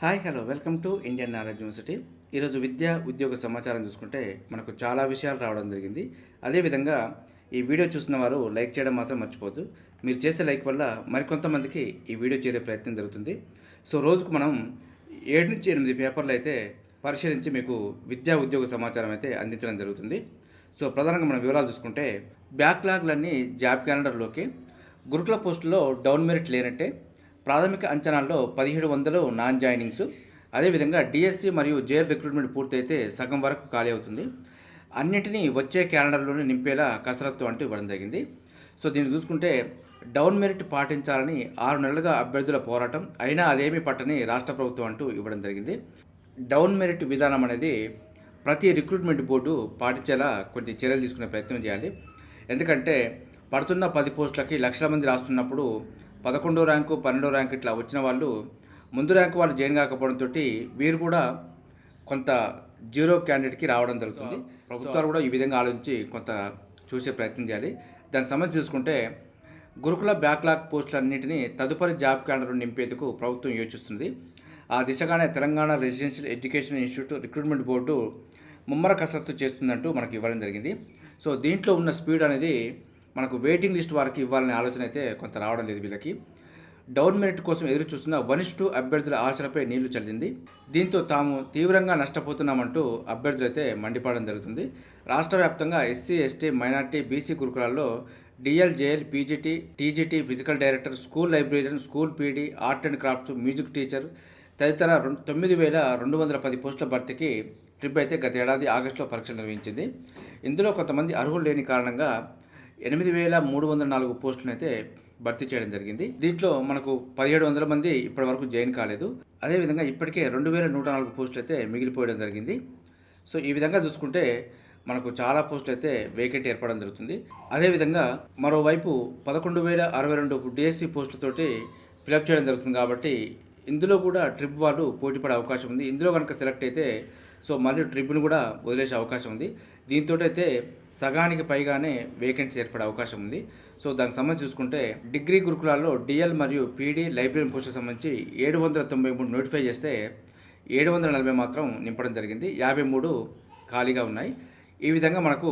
Hi hello. Welcome to Indian Knowledge University. ఈరోజు విద్య ఉద్యోగ సమాచారం చూసుకుంటే మనకు చాలా విషయాలు రావడం జరిగింది. అదేవిధంగా ఈ వీడియో చూసిన వారు లైక్ చేయడం మాత్రం మర్చిపోద్దు మీరు చేసే లైక్ వల్ల మరికొంతమందికి ఈ వీడియో చేరే ప్రయత్నం జరుగుతుంది. సో రోజుకు మనం ఏడు నుంచి ఎనిమిది పేపర్లు అయితే పరిశీలించి మీకు విద్యా ఉద్యోగ సమాచారం అయితే అందించడం జరుగుతుంది. సో ప్రధానంగా మనం వివరాలు చూసుకుంటే బ్యాక్లాగ్లన్నీ జాబ్ క్యాలెండర్లోకి గురుకుల పోస్టులో డౌన్ మెరిట్ లేనట్టే ప్రాథమిక అంచనాల్లో పదిహేడు వందలు నాన్ జాయినింగ్స్ అదేవిధంగా డిఎస్సి మరియు జేఎల్ రిక్రూట్మెంట్ పూర్తయితే సగం వరకు ఖాళీ అవుతుంది. అన్నింటినీ వచ్చే క్యాలెండర్లోనే నింపేలా కసరత్తు అంటూ ఇవ్వడం జరిగింది. సో దీన్ని చూసుకుంటే డౌన్ మెరిట్ పాటించాలని ఆరు నెలలుగా అభ్యర్థుల పోరాటం అయినా అదేమీ పట్టని రాష్ట్ర ప్రభుత్వం అంటూ ఇవ్వడం జరిగింది. డౌన్ మెరిట్ విధానం అనేది ప్రతి రిక్రూట్మెంట్ బోర్డు పాటించేలా కొన్ని చర్యలు తీసుకునే ప్రయత్నం చేయాలి. ఎందుకంటే పడుతున్న పది పోస్టులకి లక్షల మంది రాస్తున్నప్పుడు పదకొండో ర్యాంకు పన్నెండో ర్యాంకు ఇట్లా వచ్చిన వాళ్ళు ముందు ర్యాంకు వాళ్ళు జాయిన్ కాకపోవడంతో వీరు కూడా కొంత జీరో క్యాండిడేట్కి రావడం జరుగుతుంది. ప్రభుత్వాలు కూడా ఈ విధంగా ఆలోచించి కొంత చూసే ప్రయత్నం చేయాలి. దానికి సంబంధించి చూసుకుంటే గురుకుల బ్యాక్లాగ్ పోస్టులన్నింటినీ తదుపరి జాబ్ క్యాలెండర్ నింపేందుకు ప్రభుత్వం యోచిస్తుంది. ఆ దిశగానే Telangana residential education institute recruitment board ముమ్మర కసరత్తు చేస్తుందంటూ మనకు ఇవ్వడం జరిగింది. సో దీంట్లో ఉన్న స్పీడ్ అనేది మనకు వెయిటింగ్ లిస్ట్ వారికి ఇవ్వాలనే ఆలోచన అయితే కొంత రావడం లేదు వీళ్ళకి. డౌన్ మెరిట్ కోసం ఎదురు చూస్తున్న వనిష్ టూ అభ్యర్థుల ఆశలపై నీళ్ళు చల్లింది. దీంతో తాము తీవ్రంగా నష్టపోతున్నామంటూ అభ్యర్థులు అయితే మండిపడడం జరుగుతుంది. రాష్ట్ర వ్యాప్తంగా ఎస్సీ ఎస్టీ మైనార్టీ బీసీ గురుకులాల్లో DLJL PGT TGT physical director school librarian school PD art and crafts music teacher తదితర రెండు తొమ్మిది వేల రెండు వందల పది పోస్టుల భర్తీకి ట్రిప్ అయితే గత ఏడాది ఆగస్టులో పరీక్షలు నిర్వహించింది. ఇందులో కొంతమంది అర్హులు లేని కారణంగా ఎనిమిది వేల మూడు వందల నాలుగు పోస్టులను అయితే భర్తీ చేయడం జరిగింది. దీంట్లో మనకు పదిహేడు వందల మంది ఇప్పటి వరకు జాయిన్ కాలేదు. అదేవిధంగా ఇప్పటికే రెండు వేల నూట నాలుగు పోస్టులు అయితే మిగిలిపోయడం జరిగింది. సో ఈ విధంగా చూసుకుంటే మనకు చాలా పోస్టులు అయితే వేకెంట్ ఏర్పడడం జరుగుతుంది. అదేవిధంగా మరోవైపు పదకొండు వేల అరవై రెండు డిఎస్సి పోస్టులతోటి ఫిలప్ చేయడం జరుగుతుంది కాబట్టి ఇందులో కూడా ట్రిప్ వాళ్ళు పోటీ పడే అవకాశం ఉంది. ఇందులో కనుక సెలెక్ట్ అయితే సో మళ్ళీ ట్రిప్ను కూడా వదిలేసే అవకాశం ఉంది. దీంతో అయితే సగానికి పైగానే వేకెన్సీ ఏర్పడే అవకాశం ఉంది. సో దానికి సంబంధించి చూసుకుంటే డిగ్రీ గురుకులాల్లో డిఎల్ మరియు పీడీ లైబ్రరీ పోస్టుకు సంబంధించి ఏడు వందల తొంభై మూడు నోటిఫై చేస్తే ఏడు వందల నలభై మాత్రం నింపడం జరిగింది. యాభై మూడు ఖాళీగా ఉన్నాయి. ఈ విధంగా మనకు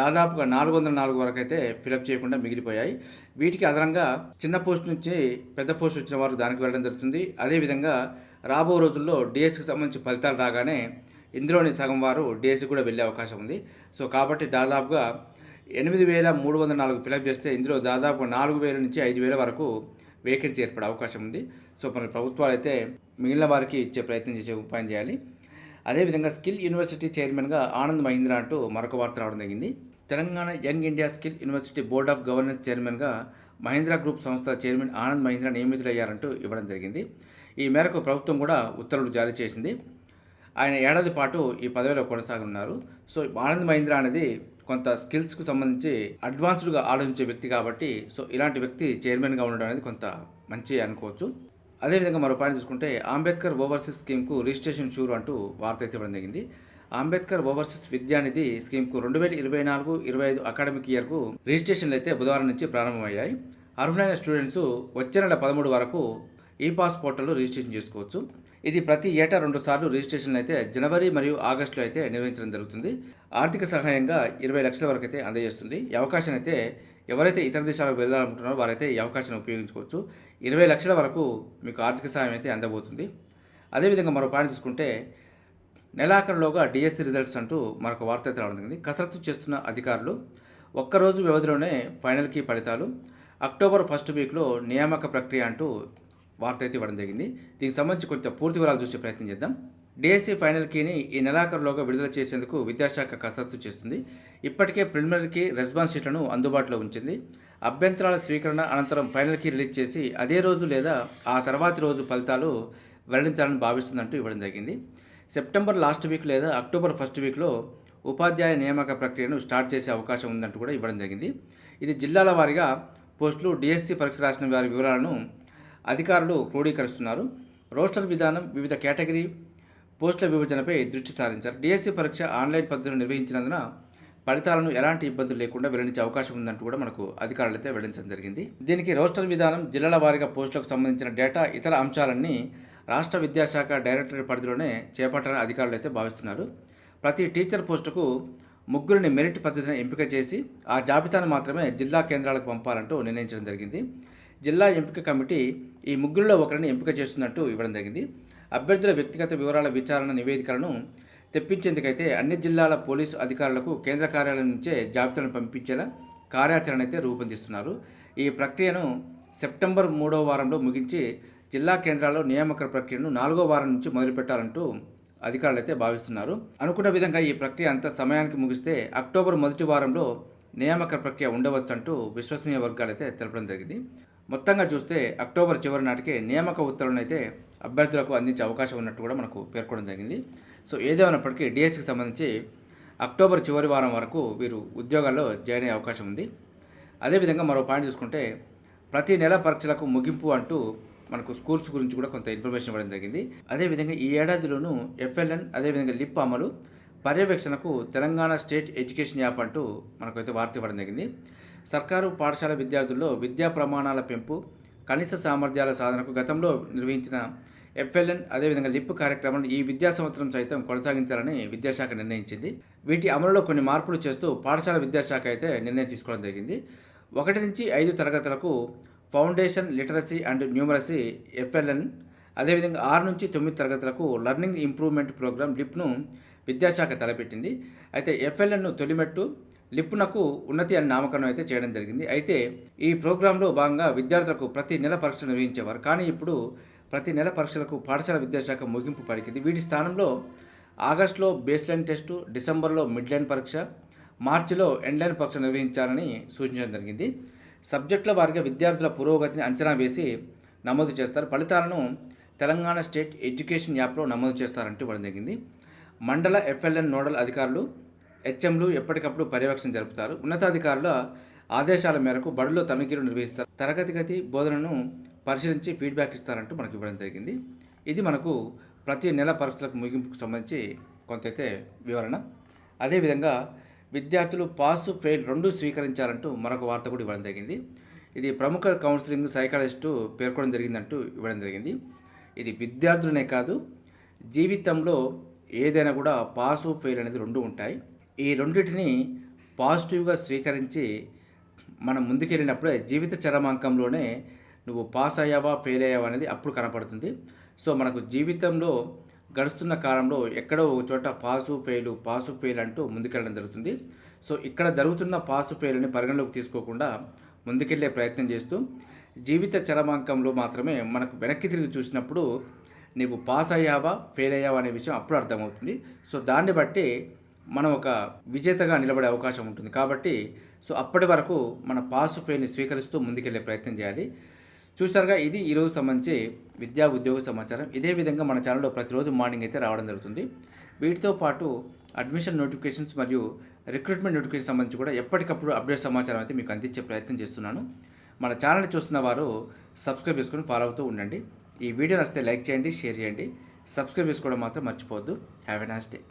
దాదాపుగా నాలుగు వందల నాలుగు వరకు అయితే ఫిలప్ చేయకుండా మిగిలిపోయాయి. వీటికి అదనంగా చిన్న పోస్ట్ నుంచి పెద్ద పోస్ట్ వచ్చిన వారు దానికి వెళ్ళడం జరుగుతుంది. అదేవిధంగా రాబో రోజుల్లో డిఎస్కి సంబంధించి ఫలితాలు రాగానే ఇందులోని సగం వారు డిఎస్సి కూడా వెళ్ళే అవకాశం ఉంది. సో కాబట్టి దాదాపుగా ఎనిమిది వేల మూడు వందల నాలుగు ఫిలప్ చేస్తే ఇందులో దాదాపు నాలుగు వేల నుంచి ఐదు వేల వరకు వేకెన్సీ ఏర్పడే అవకాశం ఉంది. సో మన ప్రభుత్వాలు అయితే మిగిలిన వారికి ఇచ్చే ప్రయత్నం చేసే ఉపాయం చేయాలి. అదేవిధంగా స్కిల్ యూనివర్సిటీ చైర్మన్గా ఆనంద్ మహీంద్ర అంటూ మరొక వార్త రావడం జరిగింది. Telangana Young India Skill University Board of Governance చైర్మన్గా మహీంద్రా గ్రూప్ సంస్థ చైర్మన్ ఆనంద్ మహీంద్ర నియమితులయ్యారంటూ ఇవ్వడం జరిగింది. ఈ మేరకు ప్రభుత్వం కూడా ఉత్తర్వులు జారీ చేసింది. ఆయన ఏడాది పాటు ఈ పదవిలో కొనసాగనున్నారు. సో ఆనంద్ మహీంద్ర అనేది కొంత స్కిల్స్కు సంబంధించి అడ్వాన్స్డ్గా ఆలోచించే వ్యక్తి కాబట్టి సో ఇలాంటి వ్యక్తి చైర్మన్గా ఉండడం అనేది కొంత మంచి అనుకోవచ్చు. అదేవిధంగా మరో పాయింట్ చూసుకుంటే అంబేద్కర్ ఓవర్సీస్ స్కీమ్కు రిజిస్ట్రేషన్ షూర్ అంటూ వార్త అయితే ఇవ్వడం జరిగింది. అంబేద్కర్ ఓవర్సీస్ విద్యానిధి స్కీమ్కు రెండు వేల ఇరవై నాలుగు ఇరవై ఐదు అకాడమిక్ ఇయర్కు రిజిస్ట్రేషన్లు అయితే బుధవారం నుంచి ప్రారంభమయ్యాయి. అర్హులైన స్టూడెంట్స్ వచ్చే నెల పదమూడు వరకు ఈ పాస్ పోర్టల్లో రిజిస్ట్రేషన్ చేసుకోవచ్చు. ఇది ప్రతి ఏటా రెండు సార్లు రిజిస్ట్రేషన్లు అయితే జనవరి మరియు ఆగస్టులో అయితే నిర్వహించడం జరుగుతుంది. ఆర్థిక సహాయంగా ఇరవై లక్షల వరకు అయితే అందజేస్తుంది. ఈ అవకాశం అయితే ఎవరైతే ఇతర దేశాలకు వెళ్ళాలనుకుంటున్నారో వారైతే ఈ అవకాశాన్ని ఉపయోగించుకోవచ్చు. ఇరవై లక్షల వరకు మీకు ఆర్థిక సహాయం అయితే అందబోతుంది. అదేవిధంగా మరో పాయింట్ తీసుకుంటే నెలాఖరులోగా డిఎస్సి రిజల్ట్స్ అంటూ మరొక వార్త అయితే రావడం జరిగింది. కసరత్తు చేస్తున్న అధికారులు ఒక్కరోజు వ్యవధిలోనే ఫైనల్కి ఫలితాలు. అక్టోబర్ ఫస్ట్ వీక్లో నియామక ప్రక్రియ అంటూ వార్త అయితే ఇవ్వడం జరిగింది. దీనికి సంబంధించి కొంచెం పూర్తి వివరాలు చూసే ప్రయత్నం చేద్దాం. డిఎస్సి ఫైనల్ కీని ఈ నెలాఖరులోగా విడుదల చేసేందుకు విద్యాశాఖ కసరత్తు చేస్తుంది. ఇప్పటికే ప్రిలిమినరీకి రెస్పాన్స్ షీట్లను అందుబాటులో ఉంచింది. అభ్యంతరాల స్వీకరణ అనంతరం ఫైనల్ కీ రిలీజ్ చేసి అదే రోజు లేదా ఆ తర్వాతి రోజు ఫలితాలు వెల్లడించాలని భావిస్తుందంటూ ఇవ్వడం జరిగింది. సెప్టెంబర్ లాస్ట్ వీక్ లేదా అక్టోబర్ ఫస్ట్ వీక్లో ఉపాధ్యాయ నియామక ప్రక్రియను స్టార్ట్ చేసే అవకాశం ఉందంటూ కూడా ఇవ్వడం జరిగింది. ఇది జిల్లాల వారీగా పోస్టులు డిఎస్సి పరీక్ష రాసిన వారి వివరాలను అధికారులు క్రోడీకరిస్తున్నారు. రోస్టర్ విధానం వివిధ కేటగిరీ పోస్టుల విభజనపై దృష్టి సారించారు. డిఎస్సి పరీక్ష ఆన్లైన్ పద్ధతిలో నిర్వహించినందున ఫలితాలను ఎలాంటి ఇబ్బందులు లేకుండా వెల్లడించే అవకాశం ఉందంటూ కూడా మనకు అధికారులు అయితే వెల్లడించడం జరిగింది. దీనికి రోస్టర్ విధానం జిల్లాల వారీగా పోస్టులకు సంబంధించిన డేటా ఇతర అంశాలన్నీ రాష్ట్ర విద్యాశాఖ డైరెక్టరేట్ పరిధిలోనే చేపట్టాలని అధికారులు అయితే భావిస్తున్నారు. ప్రతి టీచర్ పోస్టుకు ముగ్గురిని మెరిట్ పద్ధతిని ఎంపిక చేసి ఆ జాబితాను మాత్రమే జిల్లా కేంద్రాలకు పంపాలంటూ నిర్ణయించడం జరిగింది. జిల్లా ఎంపిక కమిటీ ఈ ముగ్గురులో ఒకరిని ఎంపిక చేస్తున్నట్టు ఇవ్వడం జరిగింది. అభ్యర్థుల వ్యక్తిగత వివరాల విచారణ నివేదికలను తెప్పించేందుకైతే అన్ని జిల్లాల పోలీసు అధికారులకు కేంద్ర కార్యాలయం నుంచే జాబితాను పంపించేలా కార్యాచరణ అయితే రూపొందిస్తున్నారు. ఈ ప్రక్రియను సెప్టెంబర్ మూడో వారంలో ముగించి జిల్లా కేంద్రాల్లో నియామక ప్రక్రియను నాలుగో వారం నుంచి మొదలుపెట్టాలంటూ అధికారులు అయితే భావిస్తున్నారు. అనుకున్న విధంగా ఈ ప్రక్రియ అంత సమయానికి ముగిస్తే అక్టోబర్ మొదటి వారంలో నియామక ప్రక్రియ ఉండవచ్చంటూ విశ్వసనీయ వర్గాలైతే తెలపడం జరిగింది. మొత్తంగా చూస్తే అక్టోబర్ చివరి నాటికే నియామక ఉత్తర్వులను అయితే అభ్యర్థులకు అందించే అవకాశం ఉన్నట్టు కూడా మనకు పేర్కొనడం జరిగింది. సో ఏదేమైనప్పటికీ డిఎస్సికి సంబంధించి అక్టోబర్ చివరి వారం వరకు వీరు ఉద్యోగాల్లో జాయిన్ అయ్యే అవకాశం ఉంది. అదేవిధంగా మరో పాయింట్ చూసుకుంటే ప్రతి నెల పరీక్షలకు ముగింపు అంటూ మనకు స్కూల్స్ గురించి కూడా కొంత ఇన్ఫర్మేషన్ ఇవ్వడం జరిగింది. అదేవిధంగా ఈ ఏడాదిలోనూ ఎఫ్ఎల్ఎన్ అదేవిధంగా లిప్ అమలు పర్యవేక్షణకు తెలంగాణ స్టేట్ ఎడ్యుకేషన్ యాప్ అంటూ మనకైతే వార్త ఇవ్వడం జరిగింది. సర్కారు పాఠశాల విద్యార్థుల్లో విద్యా ప్రమాణాల పెంపు కనీస సామర్థ్యాల సాధనకు గతంలో నిర్వహించిన ఎఫ్ఎల్ఎన్ అదేవిధంగా లిప్ కార్యక్రమాలను ఈ విద్యా సంవత్సరం సైతం కొనసాగించాలని విద్యాశాఖ నిర్ణయించింది. వీటి అమలులో కొన్ని మార్పులు చేస్తూ పాఠశాల విద్యాశాఖ అయితే నిర్ణయం తీసుకోవడం జరిగింది. ఒకటి నుంచి ఐదు తరగతులకు foundation literacy and numeracy FLN అదేవిధంగా ఆరు నుంచి తొమ్మిది తరగతులకు లర్నింగ్ ఇంప్రూవ్మెంట్ ప్రోగ్రామ్ లిప్ను విద్యాశాఖ తలపెట్టింది. అయితే ఎఫ్ఎల్ఎన్ను తొలిమెట్టు లిప్నకు ఉన్నతి అని నామకరణం అయితే చేయడం జరిగింది. అయితే ఈ ప్రోగ్రాంలో భాగంగా విద్యార్థులకు ప్రతి నెల పరీక్షలు నిర్వహించేవారు. కానీ ఇప్పుడు ప్రతి నెల పరీక్షలకు పాఠశాల విద్యాశాఖ ముగింపు పలికింది. వీటి స్థానంలో ఆగస్టులో బేస్లైన్ టెస్టు డిసెంబర్లో మిడ్లైన్ పరీక్ష మార్చిలో ఎండ్లైన్ పరీక్ష నిర్వహించాలని సూచించడం జరిగింది. సబ్జెక్టుల వారిగా విద్యార్థుల పురోగతిని అంచనా వేసి నమోదు చేస్తారు. ఫలితాలను తెలంగాణ స్టేట్ ఎడ్యుకేషన్ యాప్లో నమోదు చేస్తారంటూ ఇవ్వడం జరిగింది. మండల ఎఫ్ఎల్ఎన్ నోడల్ అధికారులు హెచ్ఎంలు ఎప్పటికప్పుడు పర్యవేక్షణ జరుపుతారు. ఉన్నతాధికారుల ఆదేశాల మేరకు బడుల్లో తనిఖీలు నిర్వహిస్తారు. తరగతి గతి బోధనను పరిశీలించి ఫీడ్బ్యాక్ ఇస్తారంటూ మనకు ఇవ్వడం జరిగింది. ఇది మనకు ప్రతి నెల పరీక్షలకు ముగింపుకు సంబంధించి కొంతైతే వివరణ. అదేవిధంగా విద్యార్థులు పాస్ ఫెయిల్ రెండు స్వీకరించాలంటూ మరొక వార్త కూడా ఇవ్వడం జరిగింది. ఇది ప్రముఖ కౌన్సిలింగ్ సైకాలజిస్టు పేర్కొనడం జరిగిందంటూ ఇవ్వడం జరిగింది. ఇది విద్యార్థులనే కాదు జీవితంలో ఏదైనా కూడా పాసు ఫెయిల్ అనేది రెండు ఉంటాయి. ఈ రెండింటిని పాజిటివ్గా స్వీకరించి మనం ముందుకెళ్ళినప్పుడే జీవిత చరమాంకంలోనే నువ్వు పాస్ అయ్యావా ఫెయిల్ అయ్యావా అనేది అప్పుడు కనపడుతుంది. సో మనకు జీవితంలో గడుస్తున్న కాలంలో ఎక్కడో ఒక చోట పాసు ఫెయిల్ పాసు ఫెయిల్ అంటూ ముందుకెళ్ళడం జరుగుతుంది. సో ఇక్కడ జరుగుతున్న పాసు ఫెయిల్ని పరిగణలోకి తీసుకోకుండా ముందుకెళ్ళే ప్రయత్నం చేస్తూ జీవిత చరమాంకంలో మాత్రమే మనకు వెనక్కి తిరిగి చూసినప్పుడు నీవు పాస్ అయ్యావా ఫెయిల్ అయ్యావా అనే విషయం అప్పుడు అర్థమవుతుంది. సో దాన్ని బట్టి మనం ఒక విజేతగా నిలబడే అవకాశం ఉంటుంది కాబట్టి సో అప్పటి వరకు మన పాస్ ఫెయిల్ని స్వీకరిస్తూ ముందుకెళ్ళే ప్రయత్నం చేయాలి. చూసారుగా ఇది ఈరోజు సంబంధించి విద్యా ఉద్యోగ సమాచారం. ఇదే విధంగా మన ఛానల్లో ప్రతిరోజు మార్నింగ్ అయితే రావడం జరుగుతుంది. వీటితో పాటు అడ్మిషన్ నోటిఫికేషన్స్ మరియు రిక్రూట్మెంట్ నోటిఫికేషన్ సంబంధించి కూడా ఎప్పటికప్పుడు అప్డేట్ సమాచారం అయితే మీకు అందించే ప్రయత్నం చేస్తున్నాను. మన ఛానల్ చూస్తున్న వారు సబ్స్క్రైబ్ చేసుకొని ఫాలో అవుతూ ఉండండి. ఈ వీడియో నచ్చితే లైక్ చేయండి షేర్ చేయండి. సబ్స్క్రైబ్ చేసుకోవడం మాత్రం మర్చిపోవద్దు. Have a nice day